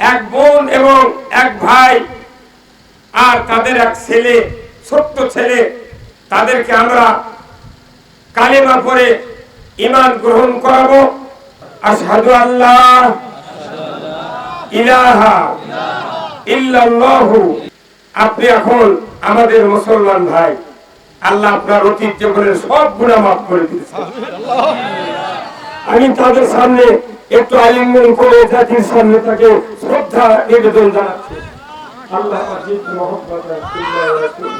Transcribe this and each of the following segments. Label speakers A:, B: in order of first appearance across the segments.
A: এক বোন এবং এক ভাই আর তাদের এক ছেলে, ছোট্ট ছেলে। তাদেরকে আমরা কালেমা পরে ইমান গ্রহণ করাবো। আশহাদু আল্লাহ ইলাহা আপনি এখন আমাদের মুসলমান ভাই, আল্লাহ আপনার অতীত জীবনের সব গুণা মাফ করে দিয়েছেন। আমি তাদের সামনে একটু আলিঙ্গন করে জাতির সামনে তাকে শ্রদ্ধা নিবেদন জানাচ্ছে। আল্লাহ আজিজ মোহাম্মদ রাসূলুল্লাহ রাসূল।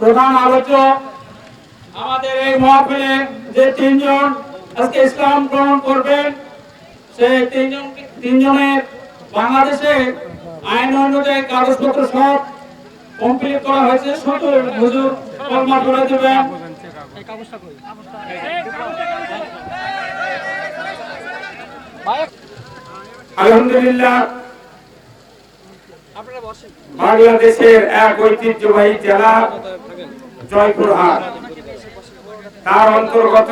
B: প্রধান আলোচক আমাদের এই মহাফিলে যে তিনজন আজকে ইসলাম গ্রহণ করবেন সেই তিনজন তিনজনের বাংলাদেশে আইন অনুযায়ী কাগজপত্র সব কমপ্লিট করা হয়েছে। শুধু হুজুর কলমা করে দেবেন।
A: আলহামদুলিল্লাহ। বাংলাদেশের এক ঐতিহ্যবাহী জেলা জয়পুরহাট। তার অন্তর্গত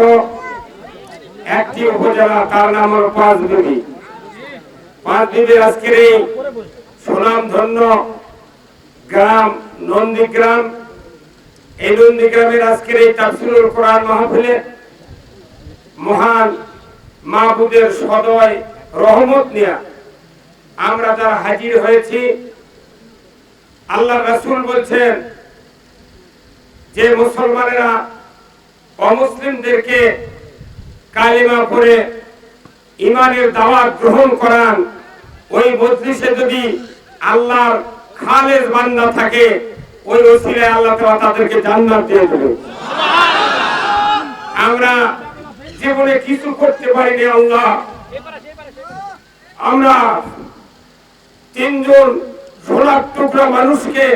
A: একটি উপজেলা, তার নাম হলো হল পাঁচবিবি পাঁচবিবির আজকের এই সুনাম ধন্য গ্রাম, নন্দীগ্রাম। এই নন্দীগ্রামের আজকের এই তাফসিরুল কোরআন মাহফিলে মহান মাহবুদের সদয় রহমত নিয়া আমরা যারা হাজির হয়েছি, আল্লাহ রাসুল বলছেন যে মুসলমানেরা অমুসলিমদেরকে কালিমা পড়ে ইমানের দাওয়াত গ্রহণ করান, ওই মজলিসে যদি আল্লাহর খালেজ বান্দা থাকে, ওই ওসিলায় আল্লাহ তাআলা তাদেরকে জান্নাত দিয়ে দেবে। আমরা জীবনে কিছু করতে পারিনি, আল্লাহ। আমরা তিনজন সোনার টুকরা মানুষকে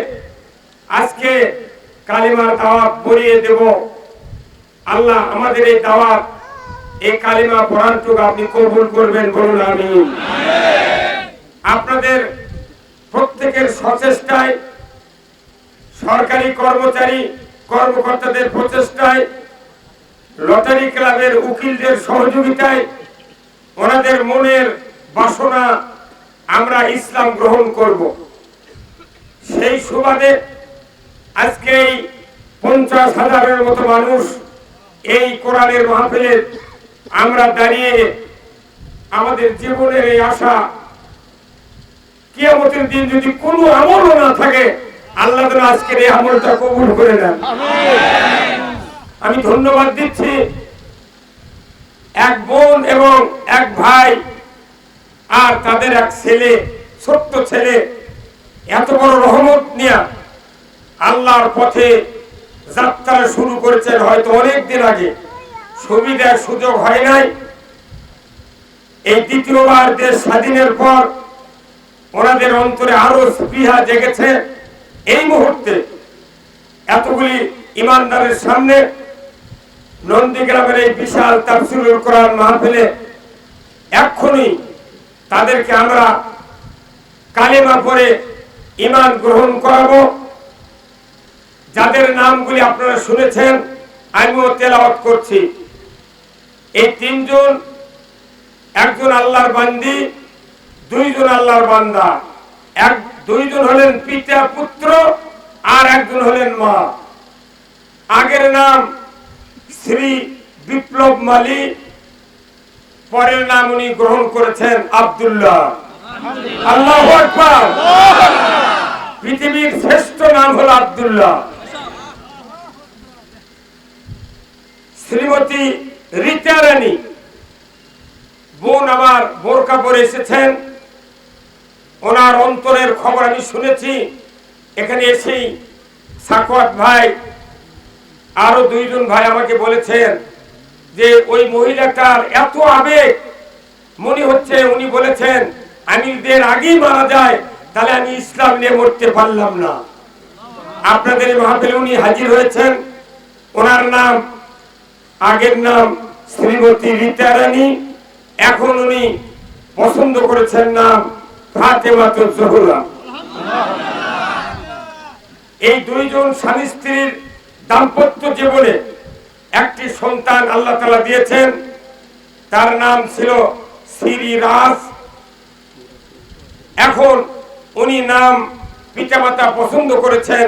A: আজকে কালিমার দাওয়াত পড়িয়ে দেব। আল্লাহ আমাদের এই দাওয়াত এই কালিমা পড়ানটুকু আপনি কবুল করবেন বলুন আমি আপনাদের প্রত্যেকের সচেষ্টায়, সরকারি কর্মচারী, কর্মকর্তাদের প্রচেষ্টায়, লটারি ক্লাবের উকিলদের সহযোগিতায় ওনাদের মনের বাসনা আমরা ইসলাম গ্রহণ করব। সেই সুবাদে আজকে এই পঞ্চাশ হাজারের মতো মানুষ এই কোরআনের মাহফিলে আমরা দাঁড়িয়ে আমাদের জীবনের এই আশা কিয়ামতের দিন যদি কোনো আমলও না থাকে আল্লাহ আজকের এই আমলটা কবুল করে নেন। আমি ধন্যবাদ দিচ্ছি এক বোন এবং এক ভাই আর তাদের এক ছেলে ছোট্ট ছেলে। এত বড় রহমত নিয়ে আল্লাহর পথে যাত্রা শুরু করেছেন হয়তো অনেক দিন আগে। সুবিধার সুযোগ হয় নাই। এই দ্বিতীয়বার দেশ স্বাধীনের পর ওনাদের অন্তরে আরও স্পৃহা জেগেছে। এই মুহূর্তে এতগুলি ইমানদারের সামনে নন্দীগ্রামের এই বিশাল তাফসিরুল কোরআন মাহফিলে এক্ষুনি তাদেরকে আমরা কালেমা পড়ে ইমান গ্রহণ করাবো। যাদের নামগুলি আপনারা শুনেছেন, আমিও তেলাওয়াত করছি। এই তিনজন, একজন আল্লাহর বান্দি, দুইজন আল্লাহর বান্দা। এক, দুইজন হলেন পিতা পুত্র আর একজন হলেন মা। আগের নাম শ্রী বিপ্লব মালি, পরের নাম উনি গ্রহণ করেছেন আব্দুল্লাহ। আল্লাহ পৃথিবীর শ্রেষ্ঠ নাম হলো আব্দুল্লাহ। শ্রীমতী রীতা রানী, বোন আমার বোরকা পরে এসেছেন। ওনার অন্তরের খবর আমি শুনেছি। এখানে এসেই সাকওয়াত ভাই, আরও দুইজন ভাই আমাকে বলেছেন যে ওই মহিলাটার এত আবেগ, মনে হচ্ছে উনি বলেছেন আমি যদি আগেই মারা যায়, তাহলে আমি ইসলাম নিয়ে মরতে পারলাম না। আপনাদের এই মাহফিলে উনি হাজির হয়েছেন। ওনার নাম আগের নাম শ্রীমতী রীতা রানী, এখন উনি পছন্দ করেছেন নাম ফাতেমাতু জহুরা এই দুইজন স্বামী স্ত্রীর দাম্পত্য জীবনে একটি সন্তান আল্লাহ তালা দিয়েছেন, তার নাম ছিল শ্রী রাজ। এখন উনি নাম পিতামাতা পছন্দ করেছেন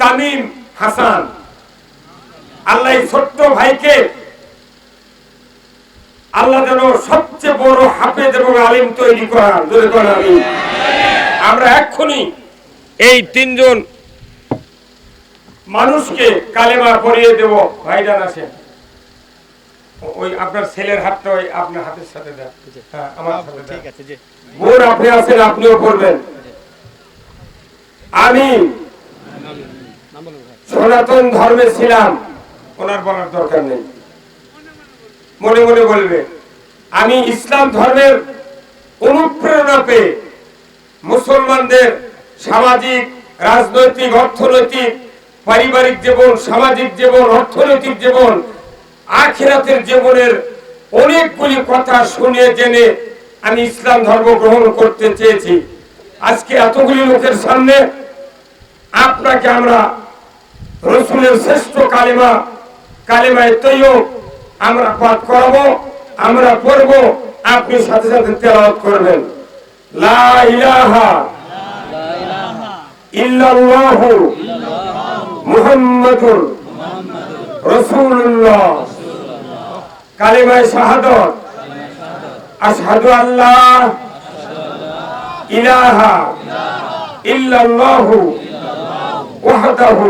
A: তামিম হাসান। আল্লাহ ছোট্ট ভাইকে আল্লাহ যেন সবচেয়ে বড় হাফেজ এবং আলিম তৈরি করার। আমরা এক্ষুনি এই তিনজন মানুষকে কালেমা পরিয়ে দেব। ভাইজান আসেন ও- ওই আপনার ছেলের হাতটা ওই আপনার হাতের সাথে দেন। হ্যাঁ আমার সাথে
C: ঠিক আছে জি
A: আপনি আছেন আপনিও পড়বেন। আমি সনাতন ধর্মে ছিলাম। ওনার বলার দরকার নেই। মনে মনে বলবে আমি ইসলাম ধর্মের অনুপ্রেরণা পেয়ে মুসলমানদের সামাজিক রাজনৈতিক অর্থনৈতিক পারিবারিক জীবন সামাজিক জীবন অর্থনৈতিক জীবন আখেরাতের জীবনের অনেকগুলি কথা শুনে জেনে আমি ইসলাম ধর্ম গ্রহণ করতে চেয়েছি। আজকে এতগুলি লোকের সামনে আপনাকে আমরা রসুলের শ্রেষ্ঠ কালিমা কালিমায় তৈয়ব, আমরা পাঠ করাবো, আমরা পড়ব, আপনি সাথে সাথে তেলাওয়াত করবেন। লা ইলাহা ইল্লাল্লাহু মুহাম্মাদুর রাসূলুল্লাহ। কালিমায় শাহাদাত। আশহাদু আল্লাহ ইলাহা ইল্লাল্লাহু ওয়াহদাহু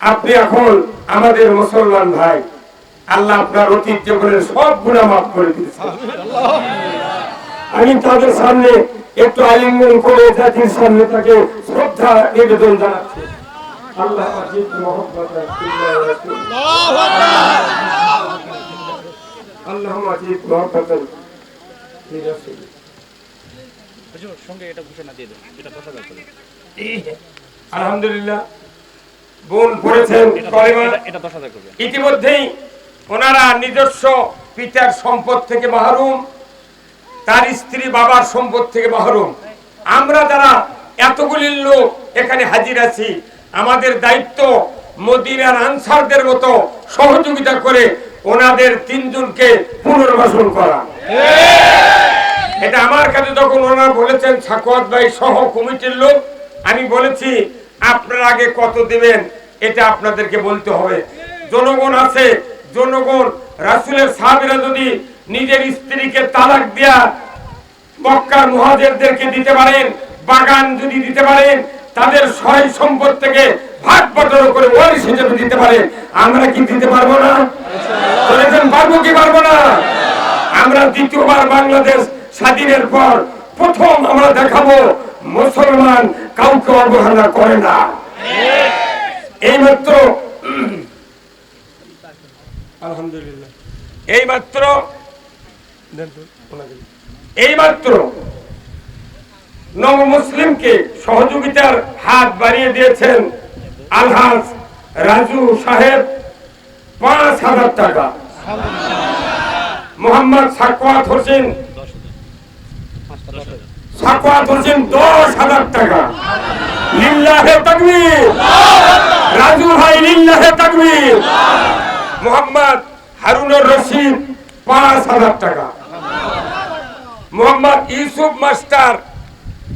A: আপনি এখন আমাদের মুসলমান ভাই, আল্লাহ আপনার অতীত জীবনের সব গুণা মাফ করে দিয়েছে। আমি তাদের সামনে একটু আলিঙ্গন করে জাতির সামনে তাকে শ্রদ্ধা নিবেদন জানাচ্ছি। আল্লাহ মহব্বত আজিজ মোহাম্মদ আল্লাহ
C: হুজুর সঙ্গে এটা ঘোষণা দিয়ে দেন এটা বসা যাবে
A: আলহামদুলিল্লাহ। বোন পড়েছেন কলেমা
C: এটা- করবেন।
A: ইতিমধ্যেই ওনারা নিজস্ব পিতার সম্পদ থেকে মাহরুম তার স্ত্রী বাবার সম্পদ থেকে মাহরুম। আমরা যারা এতগুলি লোক এখানে হাজির আছি আমাদের দায়িত্ব মদিনার আনসারদের মতো সহযোগিতা করে ওনাদের তিনজনকে পুনর্বাসন করা। এটা আমার কাছে যখন ওনারা বলেছেন সাকোয়াত ভাই সহ কমিটির লোক, আমি বলেছি, আপনার আগে কত দিবেন, এটা আপনাদেরকে বলতে হবে। জনগণ আছে, জনগণ, রাসুলের সাহাবিরা যদি নিজের স্ত্রীকে তালাক দিয়া মক্কার মুহাজেরদেরকে দিতে পারেন, বাগান যদি দিতে পারেন তাদের সয় সম্পদ থেকে ভাগ বটন করে ওয়ারিশ হিসেবে দিতে পারে। আমরা কি দিতে পারব না? বলেছেন পারব কি পারব না? আমরা দ্বিতীয়বার বাংলাদেশ স্বাধীনের পর প্রথম আমরা দেখাবো মুসলমান কাউকে অবহেলা করে না। এইমাত্র আলহামদুলিল্লাহ। এইমাত্র এইমাত্র নব মুসলিমকে সহযোগিতার হাত বাড়িয়ে দিয়েছেন আলহাজ রাজু সাহেব পাঁচ হাজার টাকা। মোহাম্মদ সাকওয়াত হোসেন সাকওয়াত হোসেন দশ হাজার টাকা। লিল্লাহে তাকবীর। রাজু ভাই লিল্লাহে তাকবীর। মোহাম্মদ হারুনুর রশিদ পাঁচ হাজার টাকা। মোহাম্মদ ইউসুফ মাস্টার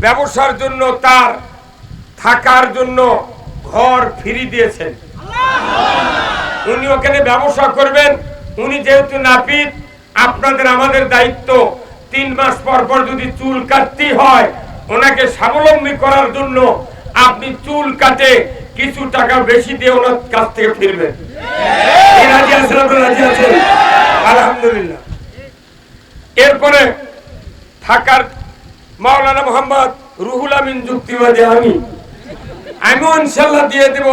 A: ব্যবসার জন্য, তার থাকার জন্য ঘর ফিরি দিয়েছেন। উনি ওখানে ব্যবসা করবেন। উনি যেহেতু নাপিত, আপনাদের আমাদের দায়িত্ব। তিন মাস পর পর যদি চুল কাটতে হয়, ওনাকে স্বাবলম্বী করার জন্য আপনি চুল কাটে কিছু টাকা বেশি দিয়ে ওনার কাছ থেকে ফিরবেন। আলহামদুলিল্লাহ। এরপরে থাকার মাওলানা মোহাম্মদ রুহুল আমিন যুক্তিবাদী আমি। আমিও ইনশাল্লাহ দিয়ে দেব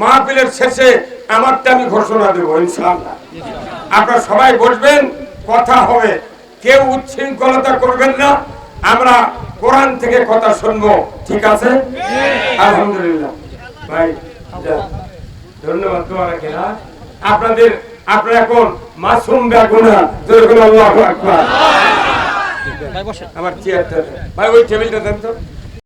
A: মাহফিলের শেষে, আমারটা আমি ঘোষণা দেবো ইনশাল্লাহ। আপনারা সবাই বসবেন, কথা হবে। কেউ উচ্ছৃঙ্খলতা করবেন না। আমরা কোরআন থেকে কথা শুনব, ঠিক আছে? আলহামদুলিল্লাহ। ভাই ধন্যবাদ তোমার না আপনাদের, আপনারা এখন মাসুম বেগুনা, যেরকম আল্লাহ আকবার। আমার চেয়ারটা ভাই ওই টেবিলটা দেন তো।